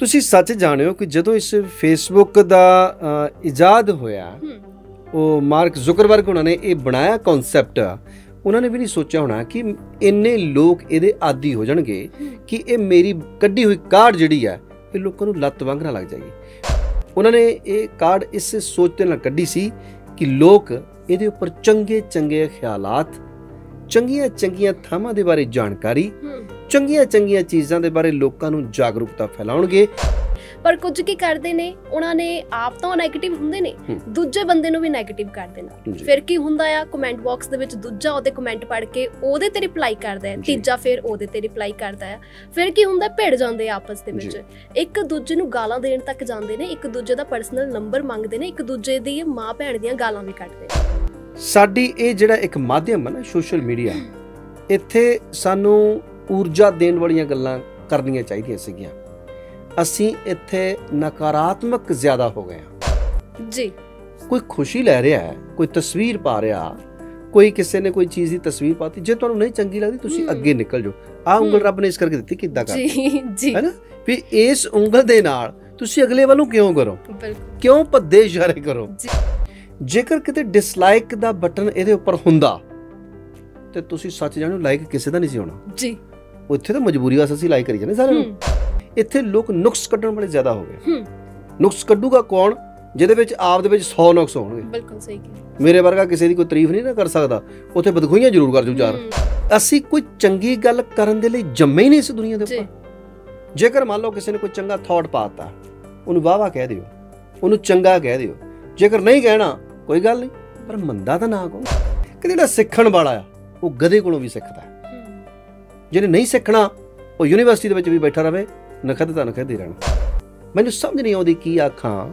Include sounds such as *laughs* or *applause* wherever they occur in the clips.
ਤੁਸੀਂ ਸੱਚ ਜਾਣਿਓ ਕਿ ਜਦੋਂ ਇਸ ਫੇਸਬੁੱਕ ਦਾ ਇਜਾਦ ਹੋਇਆ ਉਹ ਮਾਰਕ ਜ਼ੁਕਰਬਰਗ ਉਹਨਾਂ ਨੇ ਇਹ ਬਣਾਇਆ ਕਨਸੈਪਟ ਉਹਨਾਂ ਨੇ ਵੀ ਨਹੀਂ ਸੋਚਿਆ ਹੋਣਾ ਕਿ ਇੰਨੇ ਲੋਕ ਇਹਦੇ ਆਦੀ ਹੋ ਜਾਣਗੇ ਕਿ ਇਹ ਮੇਰੀ ਕੱਢੀ ਹੋਈ ਕਾਰਡ ਜਿਹੜੀ ਹੈ ਇਹ ਲੋਕਾਂ ਨੂੰ ਲੱਤ ਵਾਂਗ ਨਾ ਲੱਗ ਜਾਏਗੀ ਉਹਨਾਂ ਨੇ ਇਹ ਕਾਰਡ ਇਸ ਸੋਚ ਦੇ ਨਾਲ ਕੱਢੀ ਸੀ ਕਿ ਲੋਕ ਇਹਦੇ ਉੱਪਰ ਚੰਗੇ ਚੰਗੇ ਖਿਆਲਾਤ ਚੰਗੀਆਂ ਚੰਗੀਆਂ ਥਾਵਾਂ ਦੇ ਬਾਰੇ ਜਾਣਕਾਰੀ ਚੰਗੀਆਂ ਚੰਗੀਆਂ ਚੀਜ਼ਾਂ ਦੇ ਬਾਰੇ ਲੋਕਾਂ ਨੂੰ ਜਾਗਰੂਕਤਾ ਫੈਲਾਉਣਗੇ ਪਰ ਕੁਝ ਕੀ ਕਰਦੇ ਨੇ ਉਹਨਾਂ ਨੇ ਆਪ ਤਾਂ 네ਗੇਟਿਵ ਹੁੰਦੇ ਨੇ। ਦੂਜੇ ਬੰਦੇ ਨੂੰ ਵੀ 네ਗੇਟਿਵ ਕਰ ਦੇਣਾ। ਫਿਰ ਕੀ ਹੁੰਦਾ ਆ ਕਮੈਂਟ ਬਾਕਸ ਦੇ ਵਿੱਚ ਦੂਜਾ ਉਹਦੇ ਕਮੈਂਟ ਪੜ੍ਹ ਕੇ ਉਹਦੇ ਤੇ ਰਿਪਲਾਈ ਕਰਦਾ ਹੈ। ਤੀਜਾ ਫਿਰ ਉਹਦੇ ਤੇ ਰਿਪਲਾਈ ਕਰਦਾ ਹੈ ਫਿਰ ਕੀ ਹੁੰਦਾ ਭਿੜ ਜਾਂਦੇ ਆਪਸ ਦੇ ਵਿੱਚ। ਇੱਕ ਦੂਜੇ ਨੂੰ ਗਾਲਾਂ ਦੇਣ ਤੱਕ ਜਾਂਦੇ ਨੇ ਇੱਕ ਦੂਜੇ ਦਾ ਪਰਸਨਲ ਨੰਬਰ ਮੰਗਦੇ ਨੇ ਇੱਕ ਦੂਜੇ ਦੀ ਮਾਂ ਭੈਣ ਦੀਆਂ ਗਾਲਾਂ ਵੀ ਕੱਢਦੇ ਸਾਡੀ ਇਹ ਜਿਹੜਾ ਇੱਕ ਮਾਧਿਅਮ ਹੈ ਨਾ ਸੋਸ਼ਲ ਮੀਡੀਆ ਇੱਥੇ ਸਾਨੂੰ ਊਰਜਾ ਦੇਣ ਵਾਲੀਆਂ ਗੱਲਾਂ ਕਰਨੀਆਂ ਚਾਹੀਦੀਆਂ ਸੀਗੀਆਂ। ਅਸੀਂ ਇੱਥੇ ਨਕਾਰਾਤਮਕ ਜ਼ਿਆਦਾ ਹੋ ਗਏ ਹਾਂ। ਜੀ। ਕੋਈ ਖੁਸ਼ੀ ਲੈ ਰਿਹਾ ਹੈ ਕੋਈ ਤਸਵੀਰ ਪਾ ਰਿਹਾ ਕੋਈ ਕਿਸੇ ਨੇ ਕੋਈ ਚੀਜ਼ ਦੀ ਤਸਵੀਰ ਪਾਤੀ ਜੇ ਤੁਹਾਨੂੰ ਨਹੀਂ ਚੰਗੀ ਲੱਗਦੀ ਤੁਸੀਂ। ਅੱਗੇ ਨਿਕਲ ਜਾਓ। ਆ ਉਂਗਲ। ਰੱਬ ਨੇ ਇਸ ਕਰਕੇ ਦਿੱਤੀ ਕਿੱਦਾਂ ਕਰ। ਜੀ ਜੀ। ਹੈ ਨਾ? ਵੀ ਇਸ ਉਂਗਲ ਦੇ ਨਾਲ ਤੁਸੀਂ ਅਗਲੇ ਵੱਲੋਂ ਕਿਉਂ ਕਰੋ? ਬਿਲਕੁਲ। ਕਿਉਂ ਭੱਦੇ ਇਸ਼ਾਰੇ ਕਰੋ? ਜੀ। ਜੇਕਰ ਕਿਤੇ ਡਿਸਲਾਈਕ ਦਾ ਬਟਨ ਇਹਦੇ ਉੱਪਰ ਹੁੰਦਾ ਤੇ ਤੁਸੀਂ ਸੱਚ ਜਾਣੋ ਲਾਈਕ ਕਿਸੇ ਦਾ ਨਹੀਂ ਸੀ ਹੋਣਾ। ਜੀ। ਉੱਥੇ ਤਾਂ ਮਜਬੂਰੀ ਵਾਸਤੇ ਅਸੀਂ ਲਾਈਕ ਕਰੀ ਜਾਂਦੇ ਸਾਰਿਆਂ ਨੂੰ। ਇੱਥੇ ਲੋਕ ਨੁਕਸ ਕੱਢਣ ਵਾਲੇ ਜ਼ਿਆਦਾ ਹੋ ਗਏ। ਨੁਕਸ ਕੱਢੂਗਾ ਕੌਣ? ਜਿਹਦੇ ਵਿੱਚ ਆਪ ਦੇ ਵਿੱਚ 100 ਨੁਕਸ ਹੋਣਗੇ। ਬਿਲਕੁਲ ਸਹੀ ਕਿਹਾ। ਮੇਰੇ ਵਰਗਾ ਕਿਸੇ ਦੀ ਕੋਈ ਤਾਰੀਫ ਨਹੀਂ ਨਾ ਕਰ ਸਕਦਾ। ਉੱਥੇ ਬਦਖੋਈਆਂ ਜ਼ਰੂਰ ਕਰ ਜੂ ਚਾਰ। ਹੂੰ, ਅਸੀਂ ਕੋਈ ਚੰਗੀ ਗੱਲ ਕਰਨ ਦੇ ਲਈ ਜੰਮੇ ਹੀ ਨਹੀਂ ਇਸ ਦੁਨੀਆ ਦੇ ਉੱਪਰ। ਜੇਕਰ ਮੰਨ ਲਓ ਕਿਸੇ ਨੇ ਕੋਈ ਚੰਗਾ ਥਾਟ ਪਾਤਾ ਉਹਨੂੰ ਵਾਵਾ ਕਹਿ ਦਿਓ। ਉਹਨੂੰ ਚੰਗਾ ਕਹਿ ਦਿਓ। ਜੇਕਰ ਨਹੀਂ ਕਹਿਣਾ ਕੋਈ ਗੱਲ ਨਹੀਂ। ਪਰ ਮੰਦਾ ਤਾਂ ਨਾ ਕਹੋ ਕਿ ਜਿਹੜਾ ਸਿੱਖਣ ਵਾਲਾ ਆ ਉਹ ਗਧੇ ਕੋਲੋਂ ਵੀ ਸਿੱਖਦਾ। ਜਿਹਨੇ ਨਹੀਂ ਸਿੱਖਣਾ ਉਹ ਯੂਨੀਵਰਸਿਟੀ ਦੇ ਵਿੱਚ ਵੀ ਬੈਠਾ ਰਵੇ ਨਖਦ ਤਾਂ ਨਖਦ ਹੀ ਰਹਿਣਾ। ਮੈਨੂੰ ਸਮਝ ਨਹੀਂ ਆਉਂਦੀ ਕੀ ਆਖਾਂ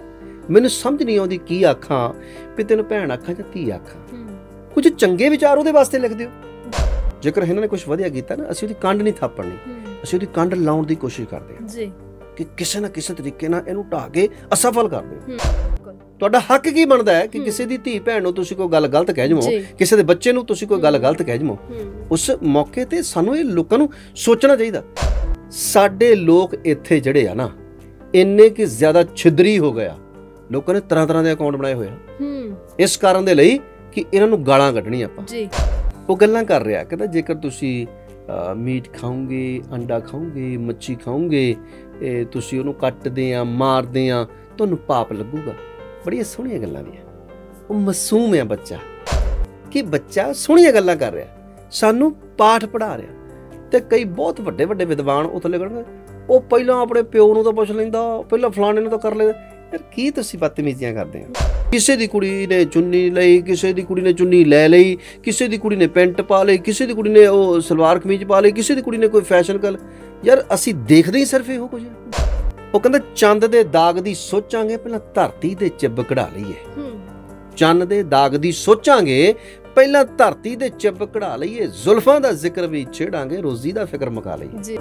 ਮੈਨੂੰ ਸਮਝ ਨਹੀਂ ਆਉਂਦੀ ਕੀ ਆਖਾਂ ਵੀ ਤੈਨੂੰ ਭੈਣ ਆਖਾਂ ਜਾਂ ਧੀ ਆਖਾਂ। ਕੁਝ ਚੰਗੇ ਵਿਚਾਰ ਉਹਦੇ ਵਾਸਤੇ ਲਿਖ ਦਿਓ ਜੇਕਰ ਇਹਨਾਂ ਨੇ ਕੁਝ ਵਧੀਆ ਕੀਤਾ ਨਾ ਅਸੀਂ ਉਹਦੀ ਕੰਡ ਨਹੀਂ ਥਾਪਣੀ। ਹੂੰ, ਅਸੀਂ ਉਹਦੀ ਕੰਡ ਲਾਉਣ ਦੀ ਕੋਸ਼ਿਸ਼ ਕਰਦੇ ਹਾਂ। ਜੀ। ਕਿ ਕਿਸੇ ਨਾ ਕਿਸੇ ਤਰੀਕੇ ਨਾਲ ਇਹਨੂੰ ਢਾਹ ਕੇ ਅਸਫਲ ਕਰ ਦਿਓ ਬਿਲਕੁਲ। ਤੁਹਾਡਾ ਹੱਕ ਕੀ ਬਣਦਾ ਹੈ ਕਿ। ਕਿਸੇ ਦੀ ਧੀ ਭੈਣ ਨੂੰ ਤੁਸੀਂ ਕੋਈ ਗੱਲ ਗਲਤ ਕਹਿ ਜਮੋ ਕਿਸੇ ਦੇ ਬੱਚੇ ਨੂੰ ਤੁਸੀਂ ਕੋਈ ਗੱਲ। ਗਲਤ ਕਹਿ ਜਮੋ ਉਸ ਮੌਕੇ ਤੇ ਸਾਨੂੰ ਇਹ ਲੋਕਾਂ ਨੂੰ ਸੋਚਣਾ ਚਾਹੀਦਾ। ਸਾਡੇ ਲੋਕ ਇੱਥੇ ਜਿਹੜੇ ਆ ਨਾ ਇੰਨੇ ਕਿ ਜ਼ਿਆਦਾ ਛਿਦਰੀ ਹੋ ਗਿਆ ਲੋਕਾਂ ਨੇ ਤਰ੍ਹਾਂ ਤਰ੍ਹਾਂ ਦੇ ਅਕਾਊਂਟ ਬਣਾਏ ਹੋਏ ਆ। ਹੂੰ। ਇਸ ਕਾਰਨ ਦੇ ਲਈ ਕਿ ਇਹਨਾਂ ਨੂੰ ਗਾਲਾਂ ਕੱਢਣੀਆਂ ਆਪਾਂ। ਜੀ। ਉਹ ਗੱਲਾਂ ਕਰ ਰਿਹਾ ਕਹਿੰਦਾ ਜੇਕਰ ਤੁਸੀਂ ਮੀਟ ਖਾਓਗੇ ਅੰਡਾ ਖਾਓਗੇ ਮੱਛੀ ਖਾਓਗੇ ਤੁਸੀਂ ਉਹਨੂੰ ਕੱਟਦੇ ਆ ਮਾਰਦੇ ਆ ਤੁਹਾਨੂੰ ਪਾਪ ਲੱਗੂਗਾ। ਬੜੀਆਂ ਸੋਹਣੀਆਂ ਗੱਲਾਂ ਦੀਆਂ ਉਹ ਮਾਸੂਮ ਹੈ ਬੱਚਾ। ਕਿ ਬੱਚਾ ਸੋਹਣੀਆਂ ਗੱਲਾਂ ਕਰ ਰਿਹਾ। ਸਾਨੂੰ ਪਾਠ ਪੜ੍ਹਾ ਰਿਹਾ। ਤੇ ਕਈ ਬਹੁਤ ਵੱਡੇ ਵੱਡੇ ਵਿਦਵਾਨ ਉਹ ਥੱਲੇ ਕਰਨਗੇ ਉਹ ਪਹਿਲਾਂ ਆਪਣੇ ਪਿਓ ਨੂੰ ਤਾਂ ਪੁੱਛ ਲੈਂਦਾ, ਪਹਿਲਾਂ ਫਲਾਣੇ ਨੂੰ ਤਾਂ ਕਰ ਲੈਂਦਾ। ਯਾਰ ਕੀ ਤੁਸੀਂ ਬਦਤਮੀਜ਼ੀਆਂ ਕਰਦੇ ਹੋ? ਕਿਸੇ ਦੀ ਕੁੜੀ ਨੇ ਚੁੰਨੀ ਲਈ, ਕਿਸੇ ਦੀ ਕੁੜੀ ਨੇ ਚੁੰਨੀ ਲੈ ਲਈ, ਕਿਸੇ ਦੀ ਕੁੜੀ ਨੇ ਪੈਂਟ ਪਾ ਲਈ, ਕਿਸੇ ਦੀ ਕੁੜੀ ਨੇ ਉਹ ਸਲਵਾਰ ਕਮੀਜ਼ ਪਾ ਲਈ, ਕਿਸੇ ਦੀ ਕੁੜੀ ਨੇ ਕੋਈ ਫੈਸ਼ਨ ਕਰ ਯਾਰ ਅਸੀਂ ਦੇਖਦੇ ਹੀ ਸਿਰਫ ਇਹੋ ਕੁਝ। ਉਹ ਕਹਿੰਦਾ ਚੰਦ ਦੇ ਦਾਗ ਦੀ ਸੋਚਾਂਗੇ ਪਹਿਲਾਂ ਧਰਤੀ ਦੇ ਚਿੱਬ ਕਢਾ ਲਈਏ ਚੰਨ ਦੇ ਦਾਗ ਦੀ ਸੋਚਾਂਗੇ ਪਹਿਲਾਂ ਧਰਤੀ ਦੇ ਚਿੱਬ ਕਢਾ ਲਈਏ। ਜ਼ੁਲਫਾਂ ਦਾ ਜ਼ਿਕਰ ਵੀ ਛੇੜਾਂਗੇ ਰੋਜ਼ੀ ਦਾ ਫਿਕਰ ਮੁਕਾ ਲਈਏ। ਜੀ।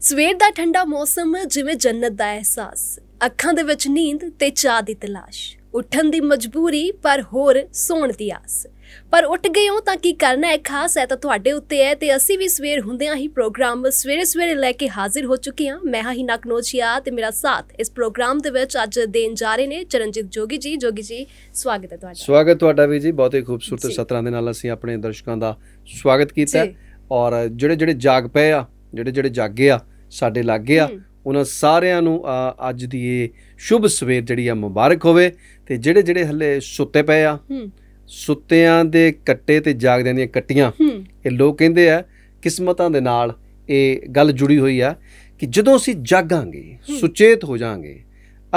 ਸਵੇਰ ਦਾ ਠੰਡਾ ਮੌਸਮ ਜਿਵੇਂ ਜੰਨਤ ਦਾ ਅਹਿਸਾਸ। ਅੱਖਾਂ ਦੇ ਵਿੱਚ ਨੀਂਦ ਤੇ ਚਾਹ ਦੀ ਤਲਾਸ਼। ਉੱਠਣ ਦੀ ਮਜਬੂਰੀ ਪਰ ਹੋਰ ਸੌਣ ਦੀ ਆਸ। ਪਰ ਉੱਠ ਗਏ ਹੋ ਤਾਂ ਕੀ ਕਰਨਾ ਹੈ? ਖਾਸ ਹੈ ਤਾਂ ਤੁਹਾਡੇ ਉੱਤੇ ਹੈ ਤੇ ਅਸੀਂ ਵੀ ਸਵੇਰ ਹੁੰਦਿਆਂ ਹੀ ਪ੍ਰੋਗਰਾਮ ਸਵੇਰੇ ਸਵੇਰੇ ਲੈ ਕੇ ਹਾਜ਼ਰ ਹੋ ਚੁੱਕੇ ਹਾਂ। ਮੈਂ ਹਾਂ ਹੀ ਨਕਨੋਚੀਆ ਤੇ ਮੇਰਾ ਸਾਥ ਇਸ ਪ੍ਰੋਗਰਾਮ ਦੇ ਵਿੱਚ ਅੱਜ ਦੇਣ ਜਾ ਰਹੇ ਨੇ ਚਰਨਜੀਤ ਜੋਗੀ ਜੀ। ਜੋਗੀ ਜੀ ਸਵਾਗਤ ਹੈ ਤੁਹਾਡਾ। ਸਵਾਗਤ ਤੁਹਾਡਾ ਵੀ ਜੀ। ਬਹੁਤ ਹੀ ਖੂਬਸੂਰਤ। ਸਤਰਾਂ ਦੇ ਨਾਲ ਅਸੀਂ ਆਪਣੇ ਦਰਸ਼ਕਾਂ ਦਾ ਸਵਾਗਤ ਕੀਤਾ ਔਰ ਜਿਹੜੇ ਜਿਹੜੇ ਜਾਗ ਪਏ ਆ ਜਿਹੜੇ ਜਿਹੜੇ ਜਾਗੇ ਆ ਸਾਡੇ ਲਾਗੇ ਆ ਉਹਨਾਂ ਸਾਰਿਆਂ ਨੂੰ ਅੱਜ ਦੀ ਇਹ ਸ਼ੁਭ ਸਵੇਰ ਜਿਹੜੀ ਆ ਮੁਬਾਰਕ ਹੋਵੇ ਤੇ ਜਿਹੜੇ ਜਿਹੜੇ ਹੱਲੇ ਸੁੱਤੇ ਪਏ ਆ ਸੁੱਤਿਆਂ ਦੇ ਕੱਟੇ ਤੇ ਜਾਗਦਿਆਂ ਦੀਆਂ ਕੱਟੀਆਂ। ਇਹ ਲੋਕ ਕਹਿੰਦੇ ਆ ਕਿਸਮਤਾਂ ਦੇ ਨਾਲ ਇਹ ਗੱਲ ਜੁੜੀ ਹੋਈ ਆ ਕਿ ਜਦੋਂ ਅਸੀਂ ਜਾਗਾਂਗੇ। ਸੁਚੇਤ ਹੋ ਜਾਾਂਗੇ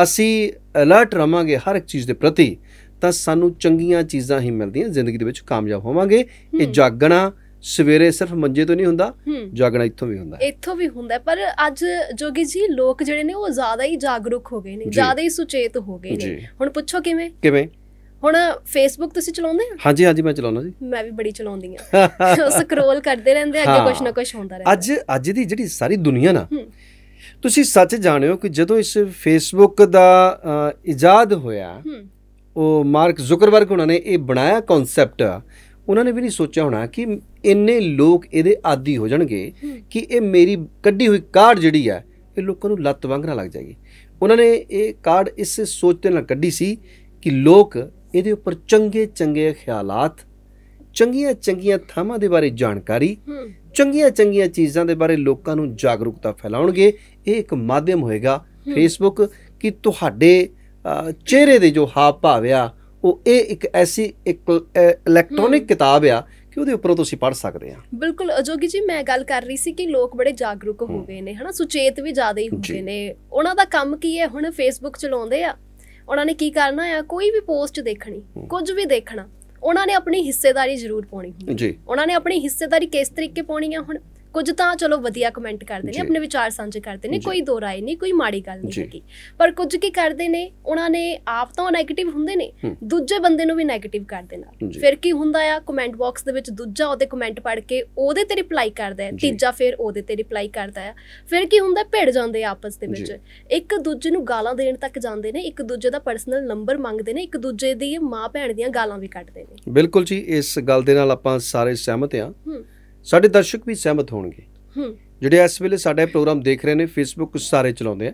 ਅਸੀਂ ਅਲਰਟ ਰਵਾਂਗੇ ਹਰ ਇੱਕ ਚੀਜ਼ ਦੇ ਪ੍ਰਤੀ ਤਾਂ ਸਾਨੂੰ ਚੰਗੀਆਂ ਚੀਜ਼ਾਂ ਹੀ ਮਿਲਦੀਆਂ ਜ਼ਿੰਦਗੀ ਦੇ ਵਿੱਚ ਕਾਮਯਾਬ ਹੋਵਾਂਗੇ। ਇਹ। ਜਾਗਣਾ ਸਵੇਰੇ ਸਿਰਫ ਮੰਜੇ ਤੋਂ ਨਹੀਂ ਹੁੰਦਾ ਜਾਗਣਾ ਇੱਥੋਂ ਵੀ ਹੁੰਦਾ ਇੱਥੋਂ ਵੀ ਹੁੰਦਾ ਪਰ ਅੱਜ ਜੋਗੀ ਜੀ ਲੋਕ ਜਿਹੜੇ ਨੇ ਉਹ ਜ਼ਿਆਦਾ ਹੀ ਜਾਗਰੂਕ ਹੋ ਗਏ ਨੇ। ਜ਼ਿਆਦਾ ਹੀ ਸੁਚੇਤ ਹੋ ਗਏ ਨੇ। ਹੁਣ ਪੁੱਛੋ ਕਿਵੇਂ? ਕਿਵੇਂ? ਹੁਣ ਫੇਸਬੁੱਕ ਤੁਸੀਂ ਚਲਾਉਂਦੇ ਆ ਹਾਂਜੀ ਹਾਂਜੀ ਮੈਂ ਚਲਾਉਣਾ ਜੀ ਮੈਂ ਵੀ ਬੜੀ ਚਲਾਉਂਦੀ ਆ ਸਕਰੋਲ ਕਰਦੇ ਰਹਿੰਦੇ ਅੱਗੇ ਹਾਂ। ਕੁਛ ਨਾ ਕੁਛ ਹੁੰਦਾ ਰਹਿੰਦਾ ਅੱਜ ਅੱਜ ਦੀ ਜਿਹੜੀ ਸਾਰੀ ਦੁਨੀਆ ਨਾ। ਤੁਸੀਂ ਸੱਚ ਜਾਣਿਓ ਕਿ ਜਦੋਂ ਇਸ ਫੇਸਬੁੱਕ ਦਾ ਇਜਾਦ ਹੋਇਆ ਉਹ ਮਾਰਕ ਜ਼ੁਕਰਬਰਗ ਉਹਨਾਂ ਨੇ ਇਹ ਬਣਾਇਆ ਕਨਸੈਪਟ ਉਹਨਾਂ ਨੇ ਵੀ ਨਹੀਂ ਸੋਚਿਆ ਹੋਣਾ ਕਿ ਇੰਨੇ ਲੋਕ ਇਹਦੇ ਆਦੀ ਹੋ ਜਾਣਗੇ ਹੂੰ। ਕਿ ਇਹ ਮੇਰੀ ਕੱਢੀ ਹੋਈ ਕਾਰਡ ਜਿਹੜੀ ਹੈ ਇਹ ਲੋਕਾਂ ਨੂੰ ਲੱਤ ਵਾਂਗ ਨਾ ਲੱਗ ਜਾਏਗੀ ਉਹਨਾਂ ਨੇ ਇਹ ਕਾਰਡ ਇਸ ਸੋਚ ਦੇ ਨਾਲ ਕੱਢੀ ਸੀ ਕਿ ਲੋਕ ਇਹਦੇ ਉੱਪਰ ਚੰਗੇ ਚੰਗੇ ਖਿਆਲਾਤ ਚੰਗੀਆਂ ਚੰਗੀਆਂ ਥਾਵਾਂ ਦੇ ਬਾਰੇ ਜਾਣਕਾਰੀ ਚੰਗੀਆਂ ਚੰਗੀਆਂ ਚੀਜ਼ਾਂ ਦੇ ਬਾਰੇ ਲੋਕਾਂ ਨੂੰ ਜਾਗਰੂਕਤਾ ਫੈਲਾਉਣਗੇ ਇਹ ਇੱਕ ਮਾਧਿਅਮ ਹੋਏਗਾ। ਫੇਸਬੁੱਕ ਕਿ ਤੁਹਾਡੇ ਚਿਹਰੇ ਦੇ ਜੋ ਹਾਵ ਭਾਵ ਆ ਉਹ ਇਹ ਇੱਕ ਐਸੀ ਇੱਕ ਇਲੈਕਟ੍ਰੋਨਿਕ। ਕਿਤਾਬ ਆ ਕਿ ਉਹਦੇ ਉੱਪਰੋਂ ਤੁਸੀਂ ਪੜ੍ਹ ਸਕਦੇ ਆ ਬਿਲਕੁਲ ਅਜੋਗੀ ਜੀ ਮੈਂ ਗੱਲ ਕਰ ਰਹੀ ਸੀ ਕਿ ਲੋਕ ਬੜੇ ਜਾਗਰੂਕ ਹੋ। ਗਏ ਨੇ ਹਨਾ ਸੁਚੇਤ ਵੀ ਜ਼ਿਆਦਾ ਹੀ ਹੋ। ਗਏ ਨੇ ਉਹਨਾਂ ਦਾ ਕੰਮ ਕੀ ਹੈ ਹੁਣ ਫੇਸਬੁੱਕ ਚਲਾਉਂਦੇ ਆ ਉਹਨਾਂ ਨੇ ਕੀ ਕਰਨਾ ਆ? ਕੋਈ ਵੀ ਪੋਸਟ ਦੇਖਣੀ। ਕੁਝ ਵੀ ਦੇਖਣਾ ਉਹਨਾਂ ਨੇ ਆਪਣੀ ਹਿੱਸੇਦਾਰੀ ਜ਼ਰੂਰ ਪਾਉਣੀ ਹੁੰਦੀ ਜੀ। ਉਹਨਾਂ ਨੇ ਆਪਣੀ ਹਿੱਸੇਦਾਰੀ ਕਿਸ ਤਰੀਕੇ ਪਾਉਣੀ ਆ ਹੁਣ? ਕੁਝ ਤਾਂ ਚਲੋ ਵਧੀਆ ਕਮੈਂਟ ਕਰਦੇ ਨੇ। ਆਪਣੇ ਵਿਚਾਰ ਸਾਂਝੇ ਕਰਦੇ ਨੇ। ਕੋਈ ਦੋ ਰਾਏ ਨਹੀਂ ਕੋਈ ਮਾੜੀ ਗੱਲ ਨਹੀਂ। ਹੈਗੀ ਪਰ ਕੁਝ ਕੀ ਕਰਦੇ ਨੇ ਉਹਨਾਂ ਨੇ ਆਪ ਤਾਂ 네ਗੇਟਿਵ ਹੁੰਦੇ ਨੇ। ਦੂਜੇ ਬੰਦੇ ਨੂੰ ਵੀ 네ਗੇਟਿਵ ਕਰ ਦੇਣਾ ਜੀ। ਫਿਰ ਕੀ ਹੁੰਦਾ ਆ ਕਮੈਂਟ ਬਾਕਸ ਦੇ ਵਿੱਚ ਦੂਜਾ ਉਹਦੇ ਕਮੈਂਟ ਪੜ੍ਹ ਕੇ ਉਹਦੇ ਤੇ ਰਿਪਲਾਈ ਕਰਦਾ ਹੈ। ਤੀਜਾ ਫਿਰ ਉਹਦੇ ਤੇ ਰਿਪਲਾਈ ਕਰਦਾ ਹੈ ਫਿਰ ਕੀ ਹੁੰਦਾ ਭਿੜ ਜਾਂਦੇ ਆ ਆਪਸ ਦੇ ਵਿੱਚ। ਇੱਕ ਦੂਜੇ ਨੂੰ ਗਾਲਾਂ ਦੇਣ ਤੱਕ ਜਾਂਦੇ ਨੇ ਇੱਕ ਦੂਜੇ ਦਾ ਪਰਸਨਲ ਨੰਬਰ ਮੰਗਦੇ ਨੇ ਇੱਕ ਦੂਜੇ ਦੀ ਮਾਂ ਭੈਣ ਦੀਆਂ ਗਾਲਾਂ ਵੀ ਕੱਢਦੇ ਨੇ ਬਿਲਕੁਲ ਜੀ ਇਸ ਗੱਲ ਦੇ ਨਾਲ ਆਪਾਂ ਸਾਰੇ ਸਹਿਮਤ ਆ ਹੂੰ ਸਾਡੇ ਦਰਸ਼ਕ ਵੀ ਸਹਿਮਤ ਹੋਣਗੇ। ਹੂੰ। ਜਿਹੜੇ ਇਸ ਵੇਲੇ ਸਾਡਾ ਇਹ ਪ੍ਰੋਗਰਾਮ ਦੇਖ ਰਹੇ ਨੇ ਫੇਸਬੁੱਕ ਸਾਰੇ ਚਲਾਉਂਦੇ ਆ।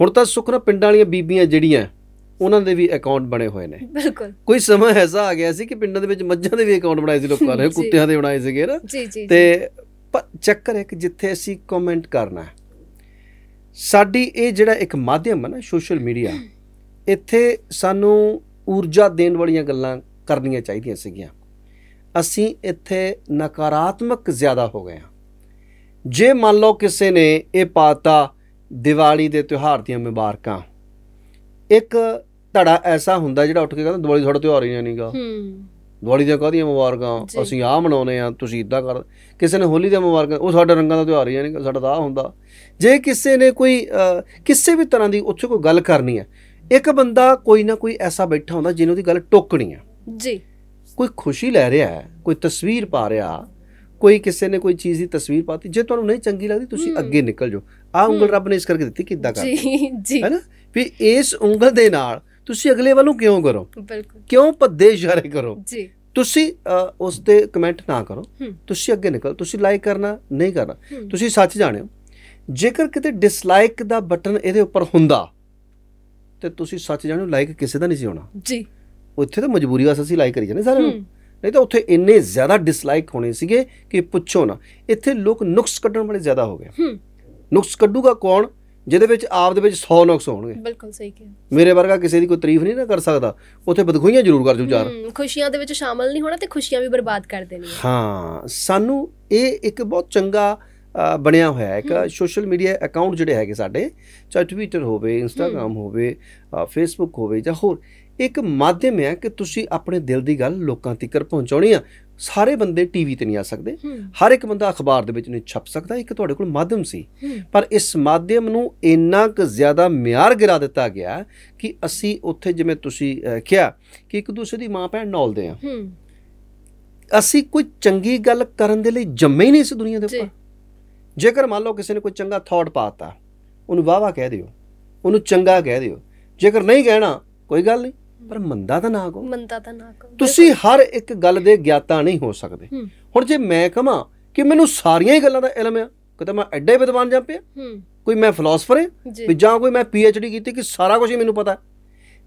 ਹੁਣ ਤਾਂ ਸੁਖਨਾ ਪਿੰਡਾਂ ਵਾਲੀਆਂ ਬੀਬੀਆਂ ਜਿਹੜੀਆਂ ਉਹਨਾਂ ਦੇ ਵੀ ਅਕਾਊਂਟ ਬਣੇ ਹੋਏ ਨੇ। ਬਿਲਕੁਲ। ਕੋਈ ਸਮਾਂ ਐਸਾ ਆ ਗਿਆ ਸੀ ਕਿ ਪਿੰਡਾਂ ਦੇ ਵਿੱਚ ਮੱਝਾਂ ਦੇ ਵੀ ਅਕਾਊਂਟ ਬਣਾਏ ਸੀ ਲੋਕਾਂ ਨੇ। *laughs* ਕੁੱਤਿਆਂ ਦੇ ਬਣਾਏ ਸੀਗੇ ਨਾ। ਤੇ ਚੱਕਰ ਹੈ ਕਿ ਜਿੱਥੇ ਅਸੀਂ ਕਮੈਂਟ ਕਰਨਾ ਹੈ ਸਾਡੀ ਇਹ ਜਿਹੜਾ ਇੱਕ ਮਾਧਿਅਮ ਹੈ ਨਾ ਸੋਸ਼ਲ ਮੀਡੀਆ ਇੱਥੇ ਸਾਨੂੰ ਊਰਜਾ ਦੇਣ ਵਾਲੀਆਂ ਗੱਲਾਂ ਕਰਨੀਆਂ ਚਾਹੀਦੀਆਂ ਸੀਗੀਆਂ। ਅਸੀਂ ਇੱਥੇ ਨਕਾਰਾਤਮਕ ਜ਼ਿਆਦਾ ਹੋ ਗਏ ਹਾਂ। ਜੇ ਮੰਨ ਲਓ ਕਿਸੇ ਨੇ ਇਹ ਪਾਤਾ ਦੀਵਾਲੀ ਦੇ ਤਿਉਹਾਰ ਦੀਆਂ ਮੁਬਾਰਕਾਂ ਇੱਕ ਧੜਾ ਐਸਾ ਹੁੰਦਾ ਜਿਹੜਾ ਉੱਠ ਕੇ ਕਹਿੰਦਾ ਦੀਵਾਲੀ ਤੁਹਾਡਾ ਤਿਉਹਾਰ ਹੀ ਨਹੀਂਗਾ ਹੂੰ। ਦੀਵਾਲੀ ਦੀਆਂ ਕਾਹਦੀਆਂ। ਮੁਬਾਰਕਾਂ? ਅਸੀਂ ਆਹ ਮਨਾਉਨੇ ਆ ਤੁਸੀਂ ਇਦਾਂ ਕਰ। ਕਿਸੇ ਨੇ ਹੋਲੀ ਦੀਆਂ ਮੁਬਾਰਕਾਂ ਉਹ ਸਾਡਾ ਰੰਗਾਂ ਦਾ ਤਿਉਹਾਰ ਹੀ ਨਹੀਂ ਸਾਡਾ ਤਾਂ ਹੁੰਦਾ। ਜੇ ਕਿਸੇ ਨੇ ਕੋਈ ਕਿਸੇ ਵੀ ਤਰ੍ਹਾਂ ਦੀ ਉੱਥੇ ਕੋਈ ਗੱਲ ਕਰਨੀ ਹੈ ਇੱਕ ਬੰਦਾ ਕੋਈ ਨਾ ਕੋਈ ਐਸਾ ਬੈਠਾ ਹੁੰਦਾ ਜਿਹਨੂੰ ਦੀ ਗੱਲ ਟੋਕਣੀ ਹੈ। ਜੀ। ਕੋਈ ਖੁਸ਼ੀ ਲੈ ਰਿਹਾ ਹੈ ਕੋਈ ਤਸਵੀਰ ਪਾ ਰਿਹਾ ਕੋਈ ਕਿਸੇ ਨੇ ਕੋਈ ਚੀਜ਼ ਦੀ ਤਸਵੀਰ ਪਾਤੀ ਜੇ ਤੁਹਾਨੂੰ ਨਹੀਂ ਚੰਗੀ ਲੱਗਦੀ ਤੁਸੀਂ। ਅੱਗੇ ਨਿਕਲ ਜਾਓ। ਆਹ ਉਂਗਲ। ਰੱਬ ਨੇ ਇਸ ਕਰਕੇ ਦਿੱਤੀ ਕਿੱਦਾਂ ਕਰ। ਜੀ ਜੀ। ਹੈਨਾ? ਵੀ ਇਸ ਉਂਗਲ ਦੇ ਨਾਲ ਤੁਸੀਂ ਅਗਲੇ ਵੱਲੋਂ ਕਿਉਂ ਕਰੋ? ਬਿਲਕੁਲ। ਕਿਉਂ ਭੱਦੇ ਇਸ਼ਾਰੇ ਕਰੋ? ਜੀ। ਤੁਸੀਂ ਉਸ ਤੇ ਕਮੈਂਟ ਨਾ ਕਰੋ। ਤੁਸੀਂ ਅੱਗੇ ਨਿਕਲ। ਤੁਸੀਂ ਲਾਈਕ ਕਰਨਾ ਨਹੀਂ ਕਰਨਾ। ਤੁਸੀਂ ਸੱਚ ਜਾਣਿਓ ਜੇਕਰ ਕਿਤੇ ਡਿਸਲਾਈਕ ਦਾ ਬਟਨ ਇਹਦੇ ਉੱਪਰ ਹੁੰਦਾ ਤੇ ਤੁਸੀਂ ਸੱਚ ਜਾਣਿਓ ਲਾਈਕ ਕਿਸੇ ਦਾ ਨਹੀਂ ਸੀ ਹੋਣਾ। ਜੀ। ਉੱਥੇ ਤਾਂ ਮਜਬੂਰੀ ਵਾਸਤੇ ਅਸੀਂ ਲਾਈਕ ਕਰੀ ਜਾਂਦੇ ਸਾਰਿਆਂ ਨੂੰ। ਨਹੀਂ ਤਾਂ ਉੱਥੇ ਇੰਨੇ ਜ਼ਿਆਦਾ ਡਿਸਲਾਈਕ ਹੋਣੇ ਸੀਗੇ ਕਿ ਪੁੱਛੋ ਨਾ ਇੱਥੇ ਲੋਕ ਨੁਕਸ ਕੱਢਣ ਵਾਲੇ ਜ਼ਿਆਦਾ ਹੋ ਗਏ। ਨੁਕਸ ਕੱਢੂਗਾ ਕੌਣ? ਜਿਹਦੇ ਵਿੱਚ ਆਪ ਦੇ ਵਿੱਚ 100 ਨੁਕਸ ਹੋਣਗੇ। ਬਿਲਕੁਲ ਸਹੀ ਕਿਹਾ। ਮੇਰੇ ਵਰਗਾ ਕਿਸੇ ਦੀ ਕੋਈ ਤਾਰੀਫ ਨਹੀਂ ਨਾ ਕਰ ਸਕਦਾ। ਉੱਥੇ ਬਦਖੁਈਆਂ ਜ਼ਰੂਰ ਕਰ ਜੂ ਚਾਰ ਖੁਸ਼ੀਆਂ ਦੇ ਵਿੱਚ ਸ਼ਾਮਲ ਨਹੀਂ ਹੋਣਾ ਤੇ ਖੁਸ਼ੀਆਂ ਵੀ ਬਰਬਾਦ ਕਰ ਦੇਣੀਆਂ। ਹਾਂ ਸਾਨੂੰ ਇਹ ਇੱਕ ਬਹੁਤ ਚੰਗਾ ਬਣਿਆ ਹੋਇਆ ਹੈ। ਇੱਕ। ਸੋਸ਼ਲ ਮੀਡੀਆ ਅਕਾਊਂਟ ਜਿਹੜੇ ਹੈਗੇ ਸਾਡੇ ਚਾਹੇ ਟਵਿੱਟਰ ਹੋਵੇ ਇੰਸਟਾਗ੍ਰam ਹੋਵੇ ਫੇਸਬੁੱਕ ਹੋਵੇ ਜਾਂ ਹੋਰ ਇੱਕ ਮਾਧਿਅਮ ਹੈ ਕਿ ਤੁਸੀਂ ਆਪਣੇ ਦਿਲ ਦੀ ਗੱਲ ਲੋਕਾਂ ਤੱਕ ਪਹੁੰਚਾਉਣੀ ਆ। ਸਾਰੇ ਬੰਦੇ ਟੀਵੀ ਤੇ ਨਹੀਂ ਆ ਸਕਦੇ। ਹਰ ਇੱਕ ਬੰਦਾ ਅਖਬਾਰ ਦੇ ਵਿੱਚ ਨਹੀਂ ਛਪ ਸਕਦਾ। ਇੱਕ ਤੁਹਾਡੇ ਕੋਲ ਮਾਧਿਅਮ ਸੀ। ਪਰ ਇਸ ਮਾਧਿਅਮ ਨੂੰ ਇੰਨਾ ਕੁ ਜ਼ਿਆਦਾ ਮਿਆਰ ਗਿਰਾ ਦਿੱਤਾ ਗਿਆ ਕਿ ਅਸੀਂ ਉੱਥੇ ਜਿਵੇਂ ਤੁਸੀਂ ਕਿਹਾ ਕਿ ਇੱਕ ਦੂਸਰੇ ਦੀ ਮਾਂ ਭੈਣ ਨੌਲਦੇ ਆ। ਅਸੀਂ ਕੋਈ ਚੰਗੀ ਗੱਲ ਕਰਨ ਦੇ ਲਈ ਜੰਮੇ ਹੀ ਨਹੀਂ ਇਸ ਦੁਨੀਆ ਦੇ। ਉੱਪਰ। ਜੇਕਰ ਮੰਨ ਲਓ ਕਿਸੇ ਨੇ ਕੋਈ ਚੰਗਾ ਥਾਟ ਪਾਤਾ ਉਹਨੂੰ ਵਾਹ ਕਹਿ ਦਿਓ। ਉਹਨੂੰ ਚੰਗਾ ਕਹਿ ਦਿਓ। ਜੇਕਰ ਨਹੀਂ ਕਹਿਣਾ ਕੋਈ ਗੱਲ ਨਹੀਂ। ਪਰ ਮੰਦਾ ਤਾਂ ਨਾ ਕਹੋ। ਮੰਦਾ ਤਾਂ ਨਾ ਕਹੋ। ਤੁਸੀਂ ਹਰ ਇੱਕ ਗੱਲ ਦੇ ਗਿਆਤਾ ਨਹੀਂ ਹੋ ਸਕਦੇ। ਹੁਣ ਜੇ ਮੈਂ ਕਹਾਂ ਕਿ ਮੈਨੂੰ ਸਾਰੀਆਂ ਹੀ ਗੱਲਾਂ ਦਾ ਇਲਮ ਆ ਕਿਤੇ ਮੈਂ ਐਡਾ ਹੀ ਵਿਦਵਾਨ ਜਾਂ ਪਿਆ? ਕੋਈ ਮੈਂ ਫਿਲਾਸਫਰ ਹਾਂ ਵੀ ਜਾਂ ਕੋਈ ਮੈਂ ਡੀ ਕੀਤੀ ਕਿ ਸਾਰਾ ਕੁਝ ਹੀ ਮੈਨੂੰ ਪਤਾ।